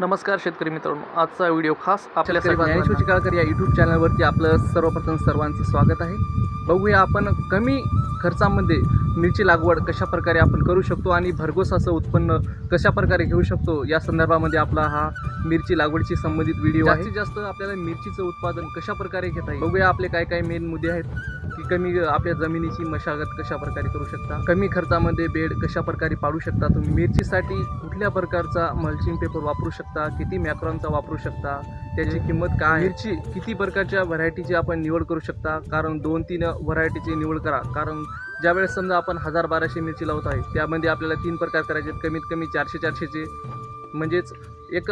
नमस्कार शेतकरी मित्रांनो आजचा व्हिडिओ खास आपल्या ज्ञानेश्वर चिकाळकर या यूट्यूब चॅनलवरती आपलं सर्वप्रथम सर्वांचं स्वागत आहे. बघूया आपण कमी खर्चामध्ये मिरची लागवड कशा प्रकारे आपण करू शकतो आणि भरघोस असं उत्पन्न कशा प्रकारे घेऊ शकतो? या संदर्भामध्ये आपला हा मिरची लागवडीशी संबंधित व्हिडिओ आहे. जास्त आपल्याला मिरचीचं उत्पादन कशा प्रकारे घेता येईल? बघूया आपले काय काय मेन मुद्दे आहेत की कमी आपल्या जमिनीची मशागत कशा प्रकारे करू शकता? कमी खर्चामध्ये बेड कशा प्रकारे पाडू शकता? तुम्ही मिरचीसाठी कुठल्या प्रकारचा मल्चिंग पेपर वापरू शकता? किती मॅक्रॉनचा वापरू शकता? त्याची किंमत काय मिरची किती प्रकारच्या व्हरायटीची आपण निवड करू शकता? कारण दोन तीन व्हरायटीची निवड करा. कारण ज्यावेळेस समजा आपण हजार बाराशे मिरची लावत आहे त्यामध्ये आपल्याला तीन प्रकार करायचे आहेत. कमीत कमी चारशे चारशेचे. म्हणजेच एक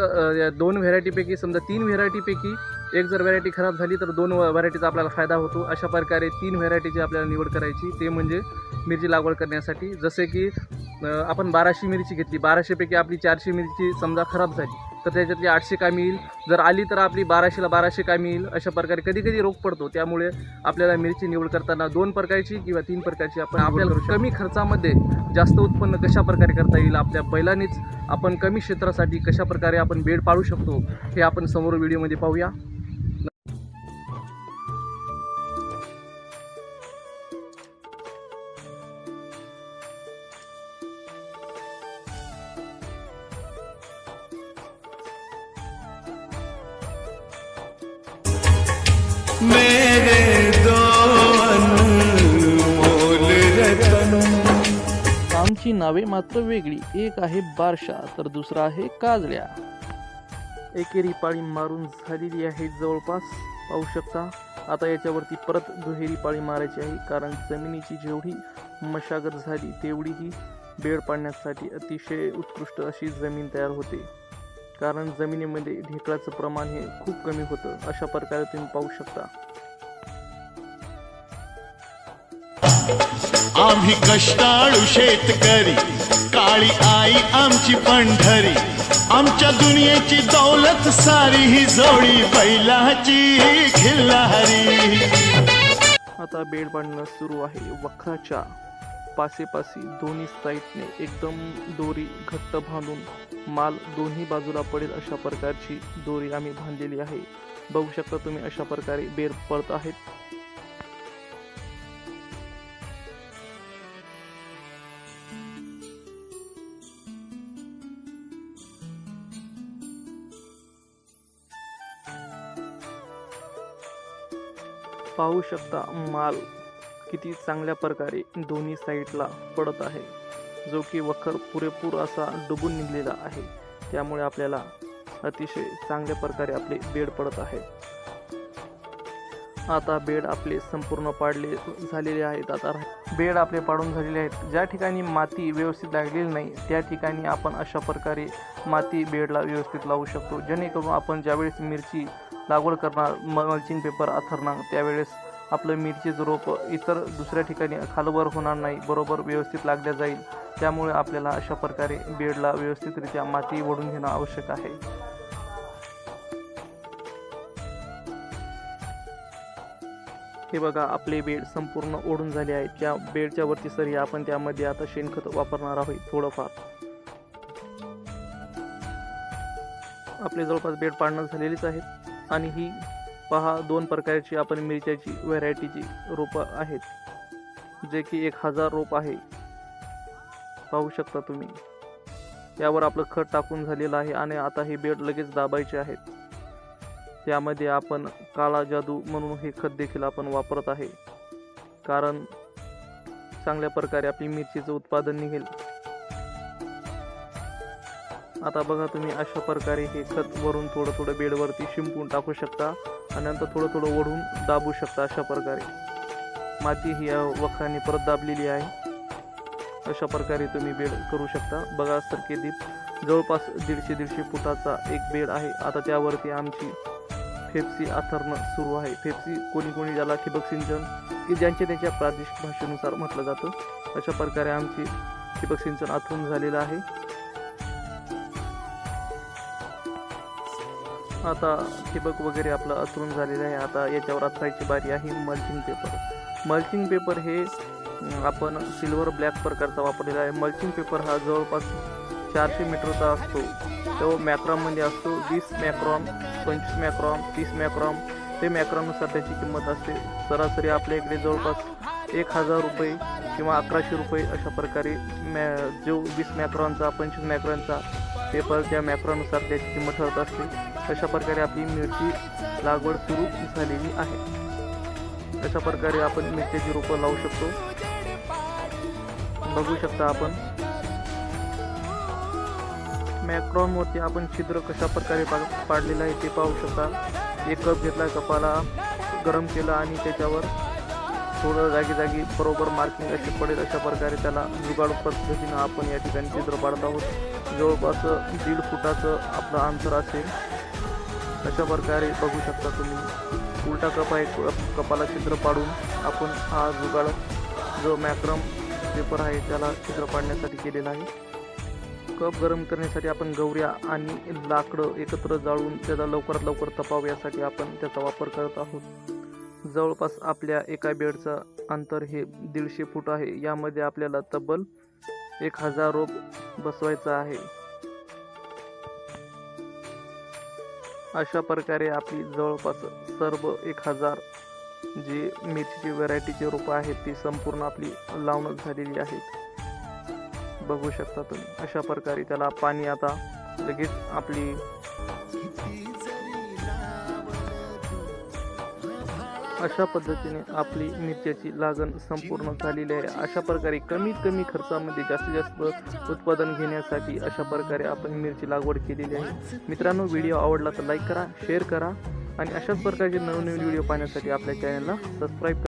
दोन व्हेरायटीपैकी समजा तीन व्हेरायटीपैकी एक जर व्हेरायटी खराब झाली तर दोन व्हरायटीचा आपल्याला फायदा होतो. अशा प्रकारे तीन व्हेरायटीची आपल्याला निवड करायची. ते म्हणजे मिरची लागवड करण्यासाठी. जसे की आपण बाराशे मिरची घेतली. बाराशेपैकी आपली चारशे मिरची समजा खराब झाली. तर त्याच्यातली आठशे कामी येईल. जर आली तर आपली बाराशेला बाराशे कामी येईल. अशा प्रकारे कधी कधी रोग पडतो. त्यामुळे आपल्याला मिरची निवड करताना दोन प्रकारची किंवा तीन प्रकारची आपण आपल्याला कमी खर्चामध्ये जास्त उत्पन्न कशा प्रकारे करता येईल आपल्या बैलांनीच आपण कमी क्षेत्रासाठी कशा प्रकारे आपण बेड पाडू शकतो हे आपण समोर व्हिडिओमध्ये पाहूया. मेरे रतन। आमची नावे मात्र वेगळी. एक आहे बारशा तर दुसरा आहे काजळ्या एकेरी पाळी मारून झालेली आहे जवळपास पाहू शकता. आता याच्यावरती परत दुहेरी पाळी मारायची आहे कारण जमिनीची जेवढी मशागत झाली तेवढी ही बेड पाडण्यासाठी अतिशय उत्कृष्ट अशी जमीन तयार होते. कारण जमिनीमध्ये ढेकळाचं प्रमाण हे खूप कमी होतं. अशा प्रकारे तुम्ही पाहू शकता. आम्ही कष्टाळू शेतकरी काळी आई आमची पंढरी. आमच्या दुनियेची दौलत सारी ही जोडी बैलाची खिल्लारी. आता बेड बांधणं सुरू आहे. वखराच्या पासेपासी दोन्ही साईडने एकदम दोरी घट्ट बांधून माल दोन्ही बाजूला पडेल अशा प्रकारची दोरी आम्ही बांधलेली आहे. बघू शकता तुम्ही अशा प्रकारे बेर पडत आहेत. पाहू शकता माल किती चांगल्या प्रकारे दोन्ही साईडला पडत आहे. जो की वखर पुरेपूर असा डुबून निघलेला आहे. त्यामुळे आपल्याला अतिशय चांगल्या प्रकारे आपले बेड पडत आहे आता बेड आपले संपूर्ण पाडले झालेले आहेत. आता बेड आपले पाडून झालेले आहेत. ज्या ठिकाणी माती व्यवस्थित लागलेली नाही त्या ठिकाणी आपण अशा प्रकारे माती बेडला व्यवस्थित लावू शकतो. जेणेकरून आपण ज्यावेळेस मिरची लागवड करणार मल्चिंग पेपर अथरणार त्यावेळेस आपलं मिरचीचं रोप इतर दुसऱ्या ठिकाणी खालवर होणार नाही बरोबर व्यवस्थित लागल्या जाईल. त्यामुळे आपल्याला अशा प्रकारे बेडला व्यवस्थितरित्या माती ओढून घेणं आवश्यक आहे. हे बघा आपले बेड संपूर्ण ओढून झाले आहेत. त्या बेडच्या वरती सरी आपण त्यामध्ये आता शेणखत वापरणार आहोत थोडंफार. आपले जवळपास बेड पाडणं झालेलीच आहेत आणि ही पहा दोन प्रकारची आपण मिरच्याची व्हरायटीची रोपं आहेत जे की एक हजार रोप आहे. पाहू शकता तुम्ही. यावर आपलं खत टाकून झालेलं आहे आणि आता हे बेड लगेच दाबायचे आहेत. त्यामध्ये आपण काळा जादू म्हणून हे खत देखील आपण वापरत आहे. कारण चांगल्या प्रकारे आपली मिरचीचं उत्पादन निघेल. आता बघा तुम्ही अशा प्रकारे हे खत वरून थोडं थोडं बेडवरती शिंपून टाकू शकता. आणि नंतर थोडं थोडं ओढून दाबू शकता अशा प्रकारे. माती ही या वखराने परत दाबलेली आहे. अशा प्रकारे तुम्ही बेड करू शकता. बघा सरके दीप जवळपास दीडशे दीडशे फुटाचा एक बेड आहे. आता त्यावरती आमची फेप्सी आथरणं सुरू आहे. फेप्सी कोणी कोणी ज्याला ठिबक सिंचन की ज्यांच्या त्यांच्या प्रादेशिक भाषेनुसार म्हटलं जातं अशा प्रकारे आमची ठिबक सिंचन आथरून झालेलं आहे. आता ठिबक वगैरे आपलं अथरून झालेलं आहे. आता याच्यावर अथरायची बारी आहे मल्चिंग पेपर मल्चिंग पेपर हे आपण सिल्वर ब्लॅक प्रकारचा वापरलेला आहे. मल्चिंग पेपर हा जवळपास चारशे मीटरचा असतो. तो मॅक्रॉममध्ये असतो. वीस मॅक्रॉम पंचवीस मॅक्रॉम तीस मॅक्रॉम ते मॅक्रॉमनुसार त्याची किंमत असते. सरासरी आपल्या इकडे जवळपास एक हजार रुपये किंवा अकराशे रुपये अशा प्रकारे मॅ जो वीस मॅक्रॉनचा पंचवीस मॅक्रॉनचा पेपर त्या त्याची किंमत ठरत असते अशा प्रकारे आपली मिरची लागवड सुरू झालेली आहे. अशा प्रकारे आपण मिरच्याची रोपं लावू शकतो. बघू शकता आपण. मॅक्रॉनवरती आपण छिद्र कशा प्रकारे पा पाडलेलं आहे ते पाहू शकता. एक कप घेतला कपाला गरम केला आणि त्याच्यावर थोडं जागी जागी बरोबर मार्किंग अशी पडेल अशा प्रकारे त्याला जुगाड पद्धतीनं आपण या ठिकाणी चित्र पाडत आहोत. जवळपास दीड फुटाचं आपलं अंतर असेल. अशा प्रकारे बघू शकता तुम्ही. उलटा कप आहे कपाला चित्र पाडून आपण हा जुगाड जो मॅक्रम पेपर आहे त्याला चित्र पाडण्यासाठी केलेला आहे. कप गरम करण्यासाठी आपण गवऱ्या आणि लाकडं एकत्र जाळून त्याचा लवकरात लवकर तपाव यासाठी आपण त्याचा वापर करत आहोत. जवळपास आपल्या एका बेडचं अंतर हे दीडशे फूट आहे. यामध्ये आपल्याला तब्बल एक हजार रोप बसवायचा आहे. अशा प्रकारे आपली जवळपास सर्व एक हजार जी मिरचीची व्हरायटीची रोपं आहेत ती संपूर्ण आपली लावणं झालेली आहेत बघू शकता तुम्ही. अशा प्रकारे त्याला पाणी आता लगेच आपली अशा पद्धतीने आपली मिरच्याची लागण संपूर्ण झालेली आहे. अशा प्रकारे कमीत कमी खर्चामध्ये जास्तीत जास्त उत्पादन घेण्यासाठी अशा प्रकारे आपण मिरची लागवड केलेली आहे. मित्रांनो व्हिडिओ आवडला तर लाईक करा शेअर करा आणि अशाच प्रकारचे नवनवीन व्हिडिओ पाहण्यासाठी आपल्या चॅनलला सबस्क्राईब